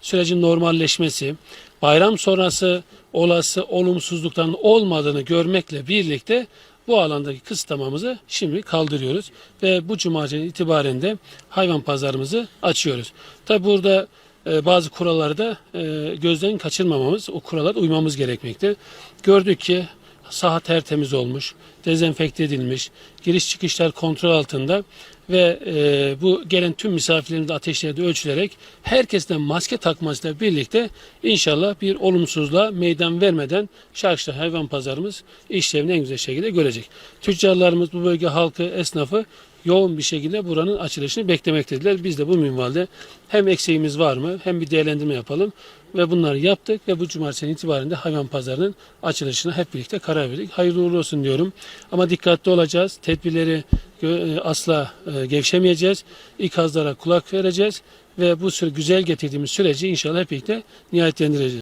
sürecin normalleşmesi, bayram sonrası olası olumsuzlukların olmadığını görmekle birlikte bu alandaki kısıtlamamızı şimdi kaldırıyoruz ve bu cumartesi itibaren de hayvan pazarımızı açıyoruz. Tabi burada e, bazı kuralları da e, gözden kaçırmamamız, o kurala uymamız gerekmekte. Gördük ki saha tertemiz olmuş, dezenfekte edilmiş, giriş çıkışlar kontrol altında ve e, bu gelen tüm misafirlerimiz de ateşleri de ölçülerek herkesten maske takmasıyla birlikte inşallah bir olumsuzluğa meydan vermeden Şarkışla hayvan pazarımız işlevini en güzel şekilde görecek. Tüccarlarımız, bu bölge halkı, esnafı yoğun bir şekilde buranın açılışını beklemektediler. Biz de bu minvalde hem eksiğimiz var mı hem bir değerlendirme yapalım ve bunları yaptık ve bu cumartesi itibaren hayvan pazarının açılışına hep birlikte karar verdik. Hayırlı uğurlu olsun diyorum. Ama dikkatli olacağız. Tedbirleri asla e, gevşemeyeceğiz. İkazlara kulak vereceğiz ve bu güzel getirdiğimiz süreci inşallah hep birlikte nihayetlendireceğiz.